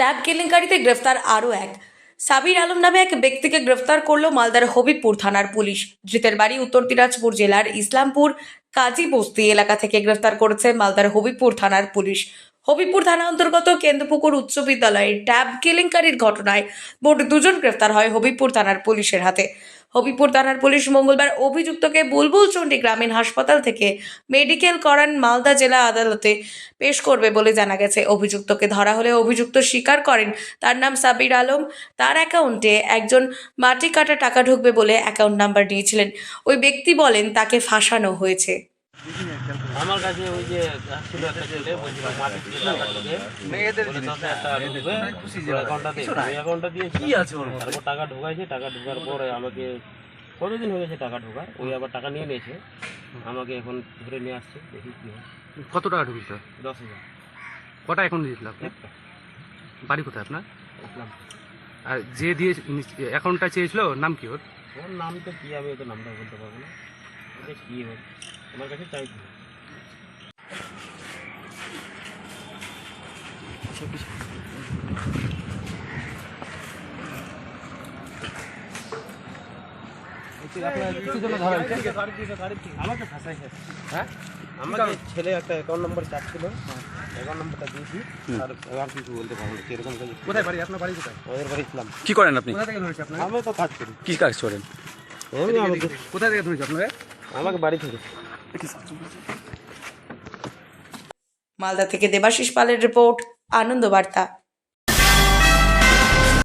Tab কেলেঙ্কারিতে গ্রেফতার আরও এক। সাবির আলম নামে এক ব্যক্তিকে গ্রেফতার করল মালদার হবিবপুর থানার পুলিশ। ধৃতের বাড়ি উত্তর দিনাজপুর জেলার ইসলামপুর কাজী বস্তি এলাকা থেকে গ্রেফতার করেছে মালদার হবিবপুর থানার পুলিশ। হবিবপুর থানা অন্তর্গত কেন্দ্রপুকুর উচ্চ বিদ্যালয়ের ট্যাব কেলেঙ্কারির ঘটনায় মোট দুজন গ্রেফতার হয় হবিপুর থানার পুলিশের হাতে। হবিপুর থানার পুলিশ মঙ্গলবার অভিযুক্তকে বুলবুল চণ্ডী গ্রামীণ হাসপাতাল থেকে মেডিকেল করান মালদা জেলা আদালতে পেশ করবে বলে জানা গেছে। অভিযুক্তকে ধরা হলে অভিযুক্ত স্বীকার করেন তার নাম সাবির আলম। তার অ্যাকাউন্টে একজন মাটি কাটা টাকা ঢুকবে বলে অ্যাকাউন্ট নাম্বার নিয়েছিলেন ওই ব্যক্তি বলেন তাকে ফাঁসানো হয়েছে। আমার কাছে ওই যে ছিল একটা ছেলে বলছিল মাটি থেকে টাকা ঢুকে ঢুকবে অ্যাকাউন্টটা দে ওই অ্যাকাউন্টটা দিয়েছি। কি আছে তারপর টাকা ঢুকাইছে টাকা ঢুকার পরে আমাকে কতদিন হয়ে গেছে টাকা ঢোকা ওই আবার টাকা নিয়ে নিয়েছে। আমাকে এখন ধরে নিয়ে আসছে দেখি কি হয়। কত টাকা ঢুকেছিল? দশ হাজার। কটা এখন দিয়েছিল আপনি? বাড়ি কোথায় আপনার? আর যে দিয়ে অ্যাকাউন্টটা চেয়েছিল নাম কি ওর? ওর নাম তো কি আমি তো নামটা বলতে পারব না। কি আমার কাছে আমাকে হ্যাঁ। আমাকে ছেলে একটা অ্যাকাউন্ট নাম্বার চাচ্ছিল। অ্যাকাউন্ট নাম্বারটা দিয়েছি। আর আর কিছু বলতে পারব না কোথায় বাড়ি? আপনার বাড়ি কোথায়? ওদের বাড়ি ছিলাম কি করেন আপনি? কোথা থেকে ধরেছে আপনার আমি তো কাজ করি কি কাজ করেন? এমনি কোথায় থেকে ধরেছে আপনার আমাকে বাড়ি থেকে। মালদা থেকে দেবাশিস পালের রিপোর্ট আনন্দ বার্তা